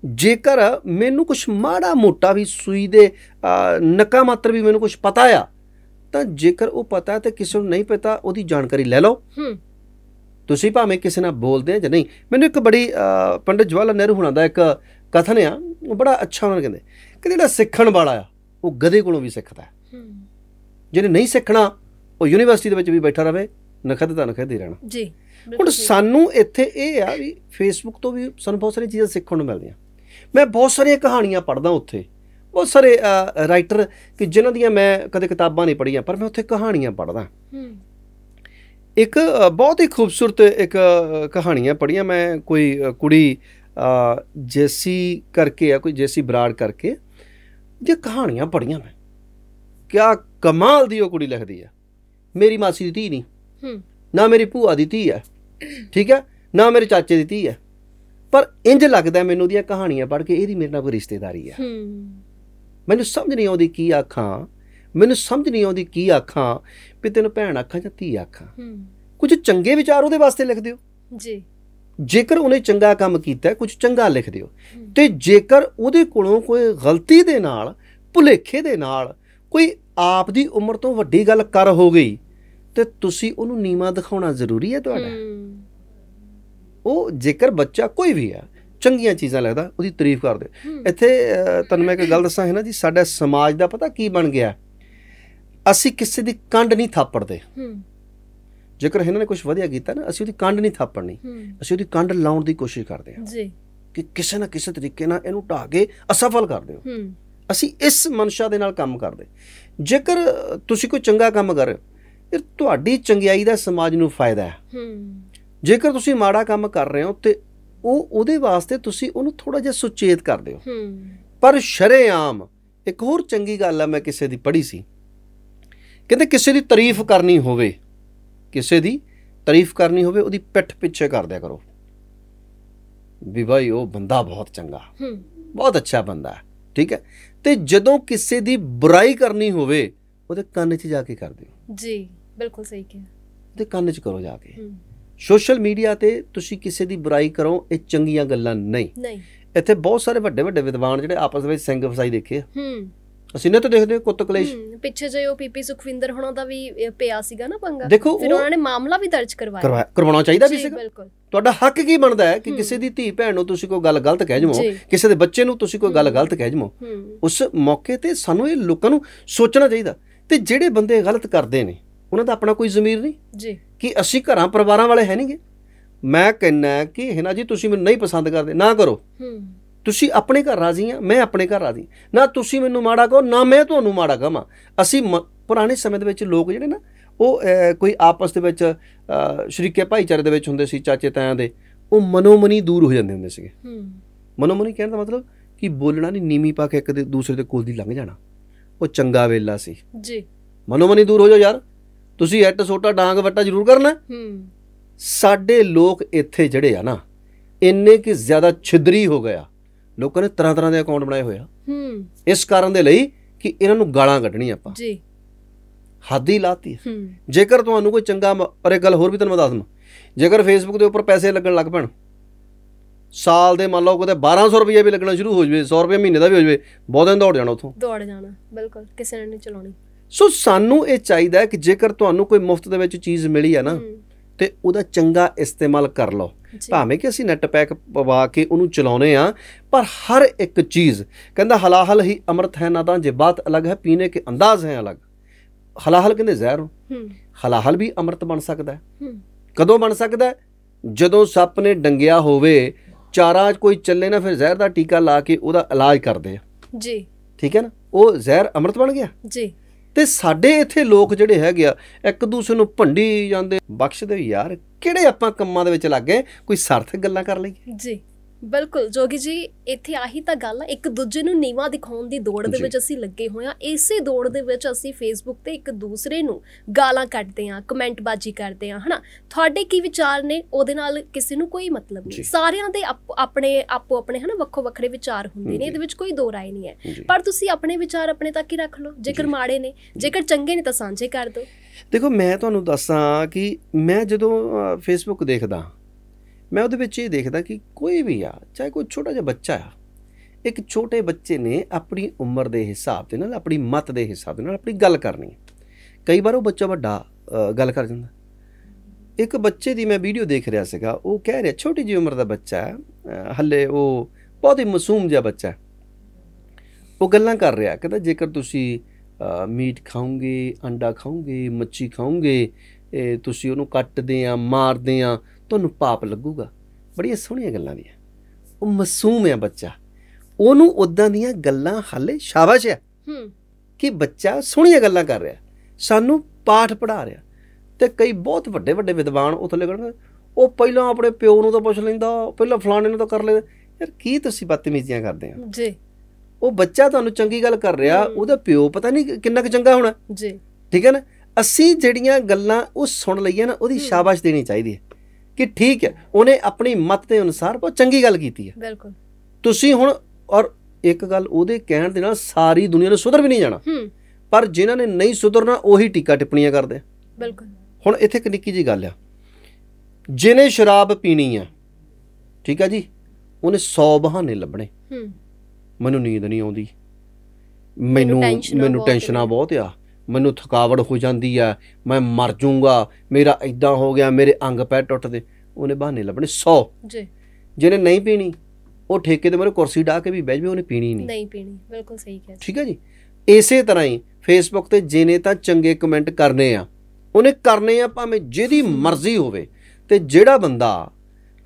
ਜੇਕਰ ਮੈਨੂੰ ਕੁਝ ਮਾੜਾ ਮੋਟਾ ਵੀ ਸੂਈ ਦੇ ਨੱਕਾ ਮਾਤਰ ਵੀ ਮੈਨੂੰ ਕੁਝ ਪਤਾ ਆ ਤਾਂ ਜੇਕਰ ਉਹ ਪਤਾ ਤੇ ਕਿਸੇ ਨੂੰ ਨਹੀਂ ਪਤਾ ਉਹਦੀ ਜਾਣਕਾਰੀ ਲੈ ਲਓ। ਤੁਸੀਂ ਭਾਵੇਂ ਕਿਸੇ ਨਾਲ ਬੋਲਦੇ ਆ ਜਾਂ ਨਹੀਂ। ਮੈਨੂੰ ਇੱਕ ਬੜੀ ਪੰਡਿਤ ਜਵਾਹਰ ਲਾਲ ਨਹਿਰੂ ਹੁਣਾਂ ਦਾ ਇੱਕ ਕਥਨ ਆ ਬੜਾ ਅੱਛਾ ਉਹਨਾਂ ਨੇ ਕਹਿੰਦੇ। ਕਿ ਜਿਹੜਾ ਸਿੱਖਣ ਵਾਲਾ ਆ ਉਹ ਗਧੇ ਕੋਲੋਂ ਵੀ ਸਿੱਖਦਾ ਜਿਹਨੇ ਨਹੀਂ ਸਿੱਖਣਾ ਉਹ ਯੂਨੀਵਰਸਿਟੀ ਦੇ ਵਿੱਚ ਵੀ ਬੈਠਾ ਰਵੇ ਨਖਦ ਦਾ ਨਖਦ ਹੀ ਰਹਿਣਾ। ਜੀ ਹੁਣ। ਸਾਨੂੰ ਇੱਥੇ ਇਹ ਆ ਵੀ ਫੇਸਬੁੱਕ ਤੋਂ ਵੀ ਸਾਨੂੰ ਬਹੁਤ ਸਾਰੀਆਂ ਚੀਜ਼ਾਂ ਸਿੱਖਣ ਨੂੰ ਮਿਲਦੀਆਂ। ਮੈਂ ਬਹੁਤ ਸਾਰੀਆਂ ਕਹਾਣੀਆਂ ਪੜ੍ਹਦਾ ਉੱਥੇ। ਬਹੁਤ ਸਾਰੇ ਰਾਈਟਰ ਕਿ ਜਿਨ੍ਹਾਂ ਦੀਆਂ ਮੈਂ ਕਦੇ ਕਿਤਾਬਾਂ ਨਹੀਂ ਪੜ੍ਹੀਆਂ ਪਰ ਮੈਂ ਉੱਥੇ ਕਹਾਣੀਆਂ ਪੜ੍ਹਦਾ। ਇੱਕ ਬਹੁਤ ਹੀ ਖੂਬਸੂਰਤ ਇੱਕ ਕਹਾਣੀਆਂ ਪੜ੍ਹੀਆਂ। ਮੈਂ ਕੋਈ ਕੁੜੀ ਜੈਸੀ ਕਰਕੇ ਆ ਕੋਈ ਜੈਸੀ ਬਰਾੜ ਕਰਕੇ ਜੇ ਕਹਾਣੀਆਂ ਪੜ੍ਹੀਆਂ ਮੈਂ। ਕਿਆ ਕਮਾਲ ਦੀ ਉਹ ਕੁੜੀ ਲਿਖਦੀ ਆ। ਮੇਰੀ ਮਾਸੀ ਦੀ ਧੀ ਨਹੀਂ। ਹੂੰ। ਨਾ ਮੇਰੀ ਭੂਆ ਦੀ ਧੀ ਹੈ ਠੀਕ ਹੈ ਨਾ ਮੇਰੇ ਚਾਚੇ ਦੀ ਧੀ ਹੈ ਪਰ ਇੰਜ ਲੱਗਦਾ ਮੈਨੂੰ ਉਹਦੀਆਂ ਕਹਾਣੀਆਂ ਪੜ੍ਹ ਕੇ ਇਹਦੀ ਮੇਰੇ ਨਾਲ ਕੋਈ ਰਿਸ਼ਤੇਦਾਰੀ ਹੈ ਹੂੰ। ਮੈਨੂੰ ਸਮਝ ਨਹੀਂ ਆਉਂਦੀ ਕੀ ਆਖਾਂ। ਮੈਨੂੰ ਸਮਝ ਨਹੀਂ ਆਉਂਦੀ ਕੀ ਆਖਾਂ। ਵੀ ਤੈਨੂੰ ਭੈਣ ਆਖਾਂ ਜਾਂ ਧੀ ਆਖਾਂ। ਹੂੰ। ਕੁਝ ਚੰਗੇ ਵਿਚਾਰ ਉਹਦੇ ਵਾਸਤੇ ਲਿਖ ਦਿਓ ਜੀ। ਜੇਕਰ ਉਹਨੇ ਚੰਗਾ ਕੰਮ ਕੀਤਾ ਕੁਝ ਚੰਗਾ ਲਿਖ ਦਿਓ। ਤੇ ਜੇਕਰ ਉਹਦੇ ਕੋਲੋਂ ਕੋਈ ਗਲਤੀ ਦੇ ਨਾਲ ਭੁਲੇਖੇ ਦੇ ਨਾਲ ਕੋਈ ਆਪ ਦੀ ਉਮਰ ਤੋਂ ਵੱਡੀ ਗੱਲ ਕਰ ਹੋ ਗਈ ਤੇ ਤੁਸੀਂ ਉਹਨੂੰ ਨੀਵਾ ਦਿਖਾਉਣਾ ਜ਼ਰੂਰੀ ਹੈ ਤੁਹਾਡਾ। ਉਹ ਜੇਕਰ ਬੱਚਾ ਕੋਈ ਵੀ ਆ ਚੰਗੀਆਂ ਚੀਜ਼ਾਂ ਲੱਗਦਾ ਉਹਦੀ ਤਾਰੀਫ ਕਰਦੇ ਇੱਥੇ ਤੁਹਾਨੂੰ ਮੈਂ ਇੱਕ ਗੱਲ ਦੱਸਾਂ ਹੈ ਨਾ ਜੀ ਸਾਡਾ ਸਮਾਜ ਦਾ ਪਤਾ ਕੀ ਬਣ ਗਿਆ? ਅਸੀਂ ਕਿਸੇ ਦੀ ਕੰਡ ਨਹੀਂ ਥਾਪੜਦੇ। ਜੇਕਰ ਇਹਨਾਂ ਨੇ ਕੁਝ ਵਧੀਆ ਕੀਤਾ ਨਾ ਅਸੀਂ ਉਹਦੀ ਕੰਡ ਨਹੀਂ ਹੂੰ। ਅਸੀਂ ਉਹਦੀ ਕੰਡ ਲਾਉਣ ਦੀ ਕੋਸ਼ਿਸ਼ ਕਰਦੇ ਹਾਂ। ਜੀ। ਕਿ ਕਿਸੇ ਨਾ ਕਿਸੇ ਤਰੀਕੇ ਨਾਲ ਇਹਨੂੰ ਢਾਹ ਕੇ ਅਸਫਲ ਕਰ ਦਿਓ। ਅਸੀਂ ਇਸ ਮਨਸ਼ਾ ਦੇ ਨਾਲ ਕੰਮ ਕਰਦੇ। ਜੇਕਰ ਤੁਸੀਂ ਕੋਈ ਚੰਗਾ ਕੰਮ ਕਰ ਇਹ ਤੁਹਾਡੀ ਚੰਗਿਆਈ ਦਾ ਸਮਾਜ ਨੂੰ ਫਾਇਦਾ ਹੈ। ਹੂੰ। ਜੇਕਰ ਤੁਸੀਂ ਮਾੜਾ ਕੰਮ ਕਰ ਰਹੇ ਹੋ ਤੇ ਉਹ ਉਹਦੇ ਵਾਸਤੇ ਤੁਸੀਂ ਉਹਨੂੰ ਥੋੜਾ ਜਿਹਾ ਸੁਚੇਤ ਕਰਦੇ ਹੋ ਹੂੰ। ਪਰ ਸ਼ਰੇਆਮ ਇੱਕ ਹੋਰ ਚੰਗੀ ਗੱਲ ਆ ਮੈਂ ਕਿਸੇ ਦੀ ਪੜ੍ਹੀ ਸੀ। ਕਹਿੰਦੇ ਕਿਸੇ ਦੀ ਤਾਰੀਫ ਕਰਨੀ ਹੋਵੇ ਕਿਸੇ ਦੀ ਤਾਰੀਫ ਕਰਨੀ ਹੋਵੇ ਉਹਦੀ ਪਿੱਠ ਪਿੱਛੇ ਕਰ ਦਿਆ ਕਰੋ। ਵੀ ਭਾਈ ਉਹ ਬੰਦਾ ਬਹੁਤ ਚੰਗਾ। ਹੂੰ। ਬਹੁਤ ਅੱਛਾ ਬੰਦਾ ਠੀਕ ਹੈ? ਤੇ ਜਦੋਂ ਕਿਸੇ ਦੀ ਬੁਰਾਈ ਕਰਨੀ ਹੋਵੇ ਉਹਦੇ ਕੰਨ 'ਚ ਜਾ ਕੇ ਕਰ ਦਿਓ। ਜੀ ਬਿਲਕੁਲ ਸਹੀ ਕਿਹਾ। ਉਹਦੇ ਕੰਨ 'ਚ ਕਰੋ ਜਾ ਕੇ। ਸੋਸ਼ਲ ਮੀਡੀਆ ਤੇ ਤੁਸੀਂ ਕਿਸੇ ਦੀ ਬੁਰਾਈ ਕਰੋ ਇਹ ਚੰਗੀਆਂ ਗੱਲਾਂ ਨਹੀਂ। ਨਹੀਂ। ਇੱਥੇ ਬਹੁਤ ਸਾਰੇ ਵੱਡੇ ਵੱਡੇ ਵਿਦਵਾਨ ਜਿਹੜੇ ਆਪਸ ਵਿੱਚ ਸਿੰਘ ਫਸਾਈ ਦੇਖੇ। ਹੂੰ। ਅਸੀਂ ਨੇ ਤਾਂ ਦੇਖਦੇ ਕੁੱਤ ਕਲੇਸ਼। ਪਿੱਛੇ ਜੇ ਉਹ ਪੀਪੀ ਸੁਖਵਿੰਦਰ ਹੋਣਾ ਦਾ ਵੀ ਪਿਆ ਸੀਗਾ ਨਾ ਪੰਗਾ। ਫਿਰ ਉਹ ਉਹਨਾਂ ਨੇ ਮਾਮਲਾ ਵੀ ਦਰਜ ਕਰਵਾਇਆ। ਕਰਵਾ ਕਰਵਾਉਣਾ ਚਾਹੀਦਾ ਵੀ ਸੀਗਾ। ਤੁਹਾਡਾ ਹੱਕ ਕੀ ਬਣਦਾ ਹੈ ਕਿ। ਕਿਸੇ ਦੀ ਧੀ ਭੈਣ ਨੂੰ ਤੁਸੀਂ ਕੋਈ ਗੱਲ ਗਲਤ ਕਹਿ ਜਮੋ। ਕਿਸੇ ਦੇ ਬੱਚੇ ਨੂੰ ਤੁਸੀਂ ਕੋਈ ਗੱਲ। ਗਲਤ ਕਹਿ ਜਮੋ ਉਸ ਮੌਕੇ ਤੇ ਸਾਨੂੰ ਇਹ ਲੋਕਾਂ ਨੂੰ ਸੋਚਣਾ ਚਾਹੀਦਾ। ਤੇ ਜਿਹੜੇ ਬੰਦੇ ਗਲਤ ਕਰਦੇ ਨੇ ਉਹਨਾਂ ਦਾ ਆਪਣਾ ਕੋਈ ਜ਼ਮੀਰ ਨਹੀਂ? ਜੀ। ਕਿ ਅਸੀਂ ਘਰਾਂ ਪਰਿਵਾਰਾਂ ਵਾਲੇ ਹੈ ਨਹੀਂਗੇ ਮੈਂ ਕਹਿੰਨਾ ਕਿ ਹੈ ਨਾ ਜੀ ਤੁਸੀਂ ਮੈਨੂੰ ਨਹੀਂ ਪਸੰਦ ਕਰਦੇ ਨਾ ਕਰੋ। ਹੂੰ। ਤੁਸੀਂ ਆਪਣੇ ਘਰ ਰਾਜ਼ੀ ਆ ਮੈਂ ਆਪਣੇ ਘਰ ਰਾਜ਼ੀ। ਨਾ ਤੁਸੀਂ ਮੈਨੂੰ ਮਾੜਾ ਕਹੋ ਨਾ ਮੈਂ ਤੁਹਾਨੂੰ ਮਾੜਾ ਕਹਾਂ। ਅਸੀਂ ਪੁਰਾਣੇ ਸਮੇਂ ਦੇ ਵਿੱਚ ਲੋਕ ਜਿਹੜੇ ਨਾ ਉਹ ਕੋਈ ਆਪਸ ਦੇ ਵਿੱਚ ਸ਼ਰੀਕੇ ਭਾਈਚਾਰੇ ਦੇ ਵਿੱਚ ਹੁੰਦੇ ਸੀ ਚਾਚੇ ਤਾਇਆਂ ਦੇ ਉਹ ਮਨੋਮਨੀ ਦੂਰ ਹੋ ਜਾਂਦੇ ਹੁੰਦੇ ਸੀਗੇ। ਹੂੰ। ਮਨੋਮਨੀ ਕਹਿਣ ਦਾ ਮਤਲਬ ਕਿ ਬੋਲਣਾ ਨਹੀਂ ਨੀਵੀਂ ਪਾ ਕੇ ਇੱਕ ਦੇ ਦੂਸਰੇ ਦੇ ਕੋਲ ਦੀ ਲੰਘ ਜਾਣਾ। ਉਹ ਚੰਗਾ ਵੇਲਾ ਸੀ। ਜੀ। ਮਨੋਮਨੀ ਦੂਰ ਹੋ ਜਾਓ ਯਾਰ। ਤੁਸੀਂ ਐਟ ਸੋਟਾ ਡਾਂਗ ਵੱਟਾ ਜ਼ਰੂਰ ਕਰਨਾ। ਹੂੰ। ਸਾਡੇ ਲੋਕ ਇੱਥੇ ਜਿਹੜੇ ਆ ਨਾ ਇੰਨੇ ਕਿ ਜ਼ਿਆਦਾ ਛਿਦਰੀ ਹੋ ਗਿਆ ਲੋਕਾਂ ਨੇ ਤਰ੍ਹਾਂ ਤਰ੍ਹਾਂ ਦੇ ਅਕਾਊਂਟ ਬਣਾਏ ਹੋਏ ਆ। ਹੂੰ। ਇਸ ਕਾਰਨ ਦੇ ਲਈ ਕਿ ਇਹਨਾਂ ਨੂੰ ਗਾਲਾਂ ਕੱਢਣੀਆਂ ਆਪਾਂ। ਜੀ। ਹੱਦ ਹੀ ਲਾਤੀ ਜੇਕਰ ਤੁਹਾਨੂੰ ਕੋਈ ਚੰਗਾ ਪਰ ਇੱਕ ਗੱਲ ਹੋਰ ਵੀ ਤੁਹਾਨੂੰ ਦੱਸ ਦਵਾਂ ਜੇਕਰ ਫੇਸਬੁੱਕ ਦੇ ਉੱਪਰ ਪੈਸੇ ਲੱਗਣ ਲੱਗ ਪੈਣ ਸਾਲ ਦੇ ਮੰਨ ਲਓ ਕਿਤੇ 1200 ਰੁਪਏ ਵੀ ਲੱਗਣਾ ਸ਼ੁਰੂ ਹੋ ਜਵੇ 100 ਰੁਪਏ ਮਹੀਨੇ ਦਾ ਵੀ ਹੋ ਜਵੇ ਬਹੁਤ ਦਿਨ ਦੌੜ ਜਾਣਾ ਉਥੋਂ। ਦੌੜ ਜਾਣਾ ਬਿਲਕੁਲ ਕਿਸੇ ਨੇ ਨਹੀਂ ਚਲਾਉਣੀ। ਸੋ ਸਾਨੂੰ ਇਹ ਚਾਹੀਦਾ ਹੈ ਕਿ ਜੇਕਰ ਤੁਹਾਨੂੰ ਕੋਈ ਮੁਫਤ ਦੇ ਵਿੱਚ ਚੀਜ਼ ਮਿਲੀ ਹੈ ਨਾ ਤੇ ਉਹਦਾ ਚੰਗਾ ਇਸਤੇਮਾਲ ਕਰ ਲਓ। ਭਾਵੇਂ ਕਿ ਅਸੀਂ ਨੈਟ ਪੈਕ ਪਵਾ ਕੇ ਉਹਨੂੰ ਚਲਾਉਨੇ ਆ ਪਰ ਹਰ ਇੱਕ ਚੀਜ਼ ਕਹਿੰਦਾ ਹਲਾਹਲ ਹੀ ਅੰਮ੍ਰਿਤ ਹੈ ਨਾ ਤਾਂ ਜੇ ਬਾਤ ਅਲੱਗ ਹੈ ਪੀਣੇ ਕੇ ਅੰਦਾਜ਼ ਹੈ ਅਲੱਗ। ਹਲਾਹਲ ਕਹਿੰਦੇ ਜ਼ਹਿਰ ਹੂੰ। ਹਲਾਹਲ ਵੀ ਅੰਮ੍ਰਿਤ ਬਣ ਸਕਦਾ ਹੈ। ਕਦੋਂ ਬਣ ਸਕਦਾ ਹੈ? ਜਦੋਂ ਸੱਪ ਨੇ ਡੰਗਿਆ ਹੋਵੇ ਚਾਰਾ ਕੋਈ ਚੱਲੇ ਨਾ ਫਿਰ ਜ਼ਹਿਰ ਦਾ ਟੀਕਾ ਲਾ ਕੇ ਉਹਦਾ ਇਲਾਜ ਕਰਦੇ ਆ। ਜੀ। ਠੀਕ ਹੈ ਨਾ? ਉਹ ਜ਼ਹਿਰ ਅੰਮ੍ਰਿਤ ਬਣ ਗਿਆ। ਜੀ। ਤੇ ਸਾਡੇ ਇੱਥੇ ਲੋਕ ਜਿਹੜੇ ਹੈਗੇ ਆ ਇੱਕ ਦੂਸਰੇ ਨੂੰ ਭੰਡੀ ਜਾਂਦੇ। ਬਖਸ਼ ਦਿਓ ਯਾਰ ਕਿਹੜੇ ਆਪਾਂ ਕੰਮਾਂ ਦੇ ਵਿੱਚ ਲੱਗ ਕੋਈ ਸਾਰਥਕ ਗੱਲਾਂ ਕਰ ਲਈਏ? ਜੀ। ਬਿਲਕੁਲ ਜੋਗੀ ਜੀ ਇੱਥੇ ਆਹੀ ਤਾਂ ਗੱਲ ਆ ਇੱਕ ਦੂਜੇ ਨੂੰ ਨੀਵਾ ਦਿਖਾਉਣ ਦੀ ਦੌੜ ਦੇ। ਵਿੱਚ ਅਸੀਂ ਲੱਗੇ ਹੋਏ ਆ ਇਸੇ ਦੌੜ ਦੇ ਵਿੱਚ ਅਸੀਂ ਫੇਸਬੁੱਕ ਤੇ ਇੱਕ ਦੂਸਰੇ ਨੂੰ ਗਾਲਾਂ ਕੱਢਦੇ ਆ ਕਮੈਂਟਬਾਜ਼ੀ ਕਰਦੇ ਆ ਹਨਾ? ਤੁਹਾਡੇ ਕੀ ਵਿਚਾਰ ਨੇ? ਉਹਦੇ ਨਾਲ ਕਿਸੇ ਨੂੰ ਕੋਈ ਮਤਲਬ। ਨਹੀਂ। ਸਾਰਿਆਂ ਦੇ ਆਪ- ਆਪਣੇ ਆਪੋ ਆਪਣੇ ਹਨਾ ਵੱਖੋ ਵੱਖਰੇ ਵਿਚਾਰ ਹੁੰਦੇ ਨੇ। ਇਹਦੇ ਵਿੱਚ ਕੋਈ ਦੋ ਰਾਏ ਨਹੀਂ ਹੈ। ਪਰ ਤੁਸੀਂ ਆਪਣੇ ਵਿਚਾਰ ਆਪਣੇ ਤੱਕ ਹੀ ਰੱਖ ਲਓ। ਜੇਕਰ। ਮਾੜੇ ਨੇ ਜੇਕਰ ਚੰਗੇ ਨੇ ਤਾਂ ਸਾਂਝੇ ਕਰ ਦਿਓ। ਦੇਖੋ ਮੈਂ ਤੁਹਾਨੂੰ ਦੱਸਾਂ ਕਿ ਮੈਂ ਜਦੋਂ ਫੇਸਬੁੱਕ ਦੇਖਦਾ ਮੈਂ ਉਹਦੇ ਵਿੱਚ ਇਹ ਦੇਖਦਾ ਕਿ ਕੋਈ ਵੀ ਆ, ਚਾਹੇ ਕੋਈ ਛੋਟਾ ਜਿਹਾ ਬੱਚਾ ਆ, ਇੱਕ ਛੋਟੇ ਬੱਚੇ ਨੇ ਆਪਣੀ ਉਮਰ ਦੇ ਹਿਸਾਬ ਦੇ ਨਾਲ, ਆਪਣੀ ਮਤ ਦੇ ਹਿਸਾਬ ਦੇ ਨਾਲ ਆਪਣੀ ਗੱਲ ਕਰਨੀ ਕਈ ਵਾਰ ਉਹ ਬੱਚਾ ਵੱਡਾ ਗੱਲ ਕਰ ਜਾਂਦਾ। ਇੱਕ ਬੱਚੇ ਦੀ ਮੈਂ ਵੀਡੀਓ ਦੇਖ ਰਿਹਾ ਸੀਗਾ, ਉਹ ਕਹਿ ਰਿਹਾ, ਛੋਟੀ ਜਿਹੀ ਉਮਰ ਦਾ ਬੱਚਾ ਹੈ ਹੱਲੇ ਉਹ ਬਹੁਤ ਹੀ ਮਾਸੂਮ ਜਿਹਾ ਬੱਚਾ ਹੈ। ਉਹ ਗੱਲਾਂ ਕਰ ਰਿਹਾ, ਕਹਿੰਦਾ ਜੇਕਰ ਤੁਸੀਂ ਮੀਟ ਖਾਓਗੇ, ਅੰਡਾ ਖਾਓਗੇ, ਮੱਛੀ ਖਾਓਗੇ, ਇਹ ਤੁਸੀਂ ਉਹਨੂੰ ਕੱਟਦੇ ਆ, ਮਾਰਦੇ ਆ ਤੁਹਾਨੂੰ ਪਾਪ ਲੱਗੂਗਾ। ਬੜੀਆਂ ਸੋਹਣੀਆਂ ਗੱਲਾਂ ਦੀਆਂ। ਉਹ ਮਾਸੂਮ ਹੈ ਬੱਚਾ। ਉਹਨੂੰ ਉਦਾਂ ਦੀਆਂ ਗੱਲਾਂ ਹਾਲੇ ਸ਼ਾਬਾਸ਼ ਹੈ ਹੂੰ। ਕਿ ਬੱਚਾ ਸੋਹਣੀਆਂ ਗੱਲਾਂ ਕਰ ਰਿਹਾ। ਸਾਨੂੰ ਪਾਠ ਪੜ੍ਹਾ ਰਿਹਾ। ਤੇ ਕਈ ਬਹੁਤ ਵੱਡੇ ਵੱਡੇ ਵਿਦਵਾਨ ਉਹ ਥੱਲੇ ਕਰਨਗੇ ਉਹ ਪਹਿਲਾਂ ਆਪਣੇ ਪਿਓ ਨੂੰ ਤਾਂ ਪੁੱਛ ਲੈਂਦਾ ਪਹਿਲਾਂ ਫਲਾਣੇ ਨੂੰ ਤਾਂ ਕਰ ਲੈਂਦਾ। ਯਾਰ ਕੀ ਤੁਸੀਂ ਬਦਤਮੀਜ਼ੀਆਂ ਕਰਦੇ ਹੋ? ਜੀ। ਉਹ ਬੱਚਾ ਤੁਹਾਨੂੰ ਚੰਗੀ ਗੱਲ ਕਰ ਰਿਹਾ। ਉਹਦਾ ਪਿਓ ਪਤਾ ਨਹੀਂ ਕਿੰਨਾ ਕੁ ਚੰਗਾ ਹੋਣਾ। ਜੀ। ਠੀਕ ਹੈ ਨਾ? ਅਸੀਂ ਜਿਹੜੀਆਂ ਗੱਲਾਂ ਉਹ ਸੁਣ ਲਈਏ ਨਾ ਉਹਦੀ। ਸ਼ਾਬਾਸ਼ ਦੇਣੀ ਚਾਹੀਦੀ ਹੈ। ਕਿ ਠੀਕ ਹੈ ਉਹਨੇ ਆਪਣੀ ਮਤ ਦੇ ਅਨੁਸਾਰ ਬਹੁਤ ਚੰਗੀ ਗੱਲ ਕੀਤੀ ਹੈ। ਬਿਲਕੁਲ। ਤੁਸੀਂ ਹੁਣ ਔਰ ਇੱਕ ਗੱਲ ਉਹਦੇ ਕਹਿਣ ਦੇ ਨਾਲ ਸਾਰੀ ਦੁਨੀਆ ਨੇ ਸੁਧਰ ਵੀ ਨਹੀਂ ਜਾਣਾ। ਹੂੰ। ਪਰ ਜਿਨ੍ਹਾਂ ਨੇ ਨਹੀਂ ਸੁਧਰਨਾ ਉਹੀ ਟੀਕਾ ਟਿੱਪਣੀਆਂ ਕਰਦੇ। ਬਿਲਕੁਲ। ਹੁਣ ਇੱਥੇ ਇੱਕ ਨਿੱਕੀ ਜੀ ਗੱਲ ਆ। ਜਿਹਨੇ ਸ਼ਰਾਬ ਪੀਣੀ ਆ ਠੀਕ ਆ ਜੀ ਉਹਨੇ 100 ਬਹਾਨੇ ਲੱਭਣੇ। ਹੂੰ। ਮੈਨੂੰ ਨੀਂਦ ਨਹੀਂ ਆਉਂਦੀ। ਮੈਨੂੰ ਮੈਨੂੰ ਟੈਨਸ਼ਨਾਂ। ਬਹੁਤ ਆ। ਮੈਨੂੰ ਥਕਾਵਟ ਹੋ ਜਾਂਦੀ ਆ ਮੈਂ ਮਰ ਜਾਊਂਗਾ ਮੇਰਾ ਇਦਾਂ ਹੋ ਗਿਆ ਮੇਰੇ ਅੰਗ ਪੈਰ ਟੁੱਟਦੇ ਉਹਨੇ ਬਹਾਨੇ ਲੱਭਣੇ 100 ਜੀ। ਜਿਹਨੇ ਨਹੀਂ ਪੀਣੀ ਉਹ ਠੇਕੇ ਤੇ ਮੇਰੇ ਕੁਰਸੀ ਢਾ ਕੇ ਵੀ ਬਹਿ ਜਾਵੇ ਉਹਨੇ ਪੀਣੀ ਨਹੀਂ। ਨਹੀਂ ਪੀਣੀ ਬਿਲਕੁਲ ਸਹੀ ਕਿਹਾ। ਠੀਕ ਹੈ ਜੀ? ਇਸੇ ਤਰ੍ਹਾਂ ਹੀ ਫੇਸਬੁੱਕ ਤੇ ਜਿਹਨੇ ਤਾਂ ਚੰਗੇ ਕਮੈਂਟ ਕਰਨੇ ਆ ਉਹਨੇ ਕਰਨੇ ਆ ਭਾਵੇਂ ਜਿਹਦੀ ਮਰਜ਼ੀ ਹੋਵੇ ਤੇ ਜਿਹੜਾ ਬੰਦਾ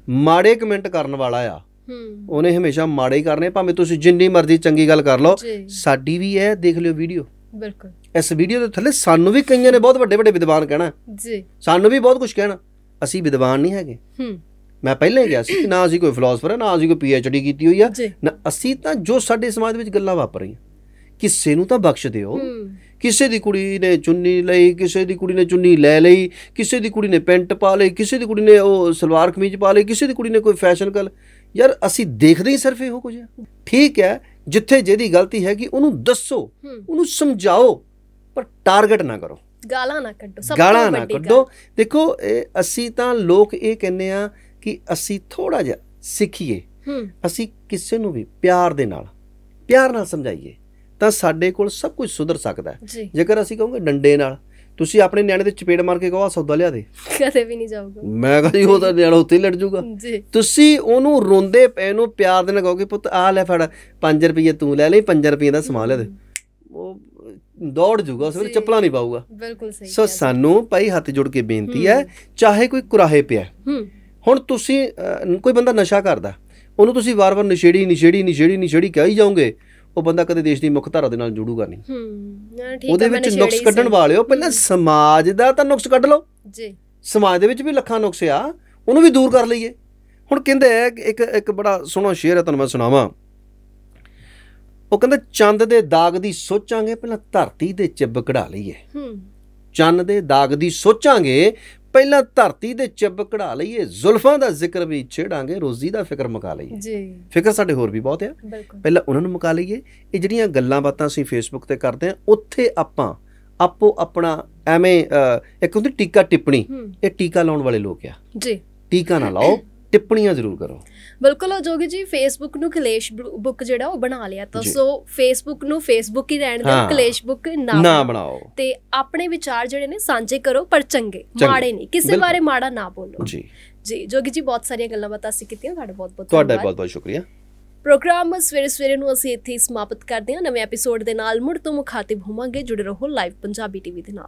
ਮਾੜੇ ਕਮੈਂਟ ਕਰਨ ਵਾਲਾ ਆ ਹੂੰ। ਉਹਨੇ ਹਮੇਸ਼ਾ ਮਾੜੇ ਹੀ ਕਰਨੇ ਭਾਵੇਂ ਤੁਸੀਂ ਜਿੰਨੀ ਮਰਜ਼ੀ ਚੰਗੀ ਗੱਲ ਕਰ ਲਓ। ਸਾਡੀ ਵੀ ਹੈ ਦੇਖ ਲਿਓ ਵੀਡੀਓ ਬਿਲਕੁਲ। ਇਸ ਵੀਡੀਓ ਦੇ ਥੱਲੇ ਸਾਨੂੰ ਵੀ ਕਈਆਂ ਨੇ ਬਹੁਤ ਵੱਡੇ ਵੱਡੇ ਵਿਦਵਾਨ ਕਹਿਣਾ। ਜੀ। ਸਾਨੂੰ ਵੀ ਬਹੁਤ ਕੁਝ ਕਹਿਣਾ। ਅਸੀਂ ਵਿਦਵਾਨ ਨਹੀਂ ਹੈਗੇ। ਹੂੰ। ਮੈਂ ਪਹਿਲਾਂ ਹੀ ਗਿਆ ਸੀ ਕਿ ਨਾ ਅਸੀਂ ਕੋਈ ਫਿਲਾਸਫਰ ਹੈ ਨਾ ਅਸੀਂ ਕੋਈ ਪੀਐਚਡੀ ਕੀਤੀ ਹੋਈ ਆ। ਨਾ ਅਸੀਂ ਤਾਂ ਜੋ ਸਾਡੇ ਸਮਾਜ ਵਿੱਚ ਗੱਲਾਂ ਵਾਪਰ ਰਹੀਆਂ। ਕਿਸੇ ਨੂੰ ਤਾਂ ਬਖਸ਼ ਦਿਓ। ਹੂੰ। ਕਿਸੇ ਦੀ ਕੁੜੀ ਨੇ ਚੁੰਨੀ ਲਈ ਕਿਸੇ ਦੀ ਕੁੜੀ ਨੇ ਚੁੰਨੀ ਲੈ ਲਈ ਕਿਸੇ ਦੀ ਕੁੜੀ ਨੇ ਪੈਂਟ ਪਾ ਲਈ ਕਿਸੇ ਦੀ ਕੁੜੀ ਨੇ ਉਹ ਸਲਵਾਰ ਕਮੀਜ਼ ਪਾ ਲਈ ਕਿਸੇ ਦੀ ਕੁੜੀ ਨੇ ਕੋਈ ਫੈਸ਼ਨ ਕਰ ਯਾਰ ਅਸੀਂ ਦੇਖਦੇ ਹੀ ਸਿਰਫ ਇਹੋ ਕੁਝ ਠੀਕ ਹੈ ਜਿੱਥੇ ਜਿਹਦੀ ਗਲਤੀ ਹੈਗੀ ਉਹਨੂੰ ਦੱਸੋ ਉਹਨੂੰ ਸਮਝਾਓ ਪਰ ਟਾਰਗੇਟ ਨਾ ਕਰੋ। ਗਾਲਾਂ ਨਾ ਕੱਢੋ ਸਭ ਤੋਂ ਗਾਲਾਂ ਨਾ। ਕੱਢੋ। ਦੇਖੋ ਇਹ ਅਸੀਂ ਤਾਂ ਲੋਕ ਇਹ ਕਹਿੰਦੇ ਆ ਕਿ ਅਸੀਂ ਥੋੜਾ ਜਿਹਾ ਸਿੱਖੀਏ। ਅਸੀਂ ਕਿਸੇ ਨੂੰ ਵੀ ਪਿਆਰ ਦੇ ਨਾਲ ਪਿਆਰ ਨਾਲ ਸਮਝਾਈਏ ਤਾਂ ਸਾਡੇ ਕੋਲ ਸਭ ਕੁਝ ਸੁਧਰ ਸਕਦਾ ਹੈ। ਜੇਕਰ ਅਸੀਂ ਕਹੋਗੇ ਡੰਡੇ ਨਾਲ ਤੁਸੀਂ ਆਪਣੇ ਨਿਆਣੇ ਤੇ ਚਪੇੜ ਮਾਰ ਕੇ ਕਹੋ ਆ ਸੌਦਾ ਲਿਆ ਦੇ। ਕਦੇ ਵੀ ਨਹੀਂ ਜਾਊਗਾ। ਮੈਂ ਕਹਾਂ ਜੀ ਉਹ ਤਾਂ ਨਿਆਣਾ ਉੱਥੇ ਹੀ ਲੜ ਜਾਊਗਾ ਤੁਸੀਂ ਉਹਨੂੰ ਰੋਂਦੇ ਪਏ ਨੂੰ ਪਿਆਰ ਦੇ ਨਾਲ ਕਹੋਗੇ ਪੁੱਤ ਆ ਲੈ ਫੜ 5 ਰੁਪਏ ਤੂੰ ਲੈ ਲਈ 5 ਰੁਪਏ ਦਾ ਸਮਾਨ ਲੈ ਦੇ। ਉਹ ਦੌੜ ਜਾਊਗਾ ਉਸ ਵੇਲੇ। ਚੱਪਲਾਂ ਨਹੀਂ ਪਾਊਗਾ। ਬਿਲਕੁਲ ਸਹੀ ਸੋ। ਸਾਨੂੰ ਭਾਈ ਹੱਥ ਜੋੜ ਕੇ ਬੇਨਤੀ ਹੈ ਚਾਹੇ ਕੋਈ ਕੁਰਾਹੇ ਪਿਆ ਹੂੰ। ਹੁਣ ਤੁਸੀਂ ਕੋਈ ਬੰਦਾ ਨਸ਼ਾ ਕਰਦਾ ਉਹਨੂੰ ਤੁਸੀਂ ਵਾਰ-ਵਾਰ ਨਸ਼ੇੜੀ ਨਸ਼ੇੜੀ ਨਸ਼ੇੜੀ ਨਸ਼ੇੜੀ ਕਹੀ ਜਾਓਗੇ ਉਹ ਬੰਦਾ ਕਦੇ ਦੇਸ਼ ਦੀ ਮੁੱਖ ਧਾਰਾ ਦੇ ਨਾਲ ਜੁੜੂਗਾ ਨਹੀਂ। ਹੂੰ ਠੀਕ ਉਹਦੇ ਵਿੱਚ ਨੁਕਸ ਕੱਢਣ। ਵਾਲਿਓ ਪਹਿਲਾਂ ਸਮਾਜ ਦਾ ਤਾਂ ਨੁਕਸ ਕੱਢ ਲਓ। ਜੀ। ਸਮਾਜ ਦੇ ਵਿੱਚ ਵੀ ਲੱਖਾਂ ਨੁਕਸ ਆ ਉਹਨੂੰ ਵੀ ਦੂਰ ਕਰ ਲਈਏ। ਹੁਣ ਕਹਿੰਦੇ ਇੱਕ ਇੱਕ ਬੜਾ ਸੋਹਣਾ ਸ਼ੇਰ ਹੈ ਤੁਹਾਨੂੰ ਮੈਂ ਸੁਣਾਵਾਂ। ਉਹ ਕਹਿੰਦਾ ਚੰਦ ਦੇ ਦਾਗ ਦੀ ਸੋਚਾਂਗੇ ਪਹਿਲਾਂ ਧਰਤੀ ਦੇ ਚਿੱਬ ਕਢਾ ਲਈਏ। ਹੂੰ। ਚੰਨ ਦੇ ਦਾਗ ਦੀ ਸੋਚਾਂਗੇ ਪਹਿਲਾਂ ਧਰਤੀ ਦੇ ਚਿੱਬ ਕਢਾ ਲਈਏ ਜ਼ੁਲਫਾਂ ਦਾ ਜ਼ਿਕਰ ਵੀ ਛੇੜਾਂਗੇ ਰੋਜ਼ੀ ਦਾ ਫਿਕਰ ਮੁਕਾ ਲਈਏ। ਜੀ। ਫਿਕਰ ਸਾਡੇ ਹੋਰ ਵੀ ਬਹੁਤ ਆ। ਪਹਿਲਾਂ ਉਹਨਾਂ ਨੂੰ ਮੁਕਾ ਲਈਏ। ਇਹ ਜਿਹੜੀਆਂ ਗੱਲਾਂ ਬਾਤਾਂ ਅਸੀਂ ਫੇਸਬੁੱਕ ਤੇ ਕਰਦੇ ਆ ਉੱਥੇ ਆਪਾਂ ਆਪੋ ਆਪਣਾ ਐਵੇਂ ਇੱਕ ਹੁੰਦੀ ਟੀਕਾ ਟਿੱਪਣੀ। ਇਹ ਟੀਕਾ ਲਾਉਣ ਵਾਲੇ ਲੋਕ ਆ। ਜੀ। ਟੀਕਾ ਨਾ ਲਾਓ। ਟਿੱਪਣੀਆਂ ਜ਼ਰੂਰ ਕਰੋ। ਬਿਲਕੁਲ ਉਹ ਜੋਗੀ ਜੀ ਫੇਸਬੁੱਕ ਨੂੰ ਕਲੇਸ਼ ਬੁੱਕ ਜਿਹੜਾ ਉਹ ਬਣਾ ਲਿਆ। ਤਾਂ। ਸੋ ਫੇਸਬੁੱਕ ਨੂੰ ਫੇਸਬੁੱਕ ਹੀ ਰਹਿਣ ਦਿਓ। ਕਲੇਸ਼ ਬੁੱਕ ਨਾ ਬਣਾਓ। ਤੇ ਆਪਣੇ ਵਿਚਾਰ ਜਿਹੜੇ ਨੇ ਸਾਂਝੇ ਕਰੋ ਪਰ ਚੰਗੇ। ਮਾੜੇ ਨਹੀਂ। ਕਿਸੇ। ਬਾਰੇ ਮਾੜਾ ਨਾ ਬੋਲੋ। ਜੀ। ਜੀ ਜੋਗੀ ਜੀ ਬਹੁਤ ਸਾਰੀਆਂ ਗੱਲਾਂ ਬਾਤਾਂ ਅਸੀਂ ਕੀਤੀਆਂ। ਤੁਹਾਡਾ ਬਹੁਤ ਬਹੁਤ ਤੁਹਾਡਾ ਬਹੁਤ ਬਹੁਤ ਸ਼ੁਕਰੀਆ। ਪ੍ਰੋਗਰਾਮ ਸਵੇਰੇ ਸਵੇਰੇ ਨੂੰ ਅਸੀਂ ਇੱਥੇ ਸਮਾਪਤ ਕਰਦੇ ਹਾਂ। ਨਵੇਂ ਐਪੀਸੋਡ ਦੇ ਨਾਲ ਮੁੜ ਤੋਂ ਮੁਖਾਤਿਬ ਹੋਵਾਂਗੇ। ਜੁੜੇ ਰਹੋ ਲਾਈਵ ਪੰਜਾਬੀ ਟੀਵੀ ਦੇ ਨਾਲ।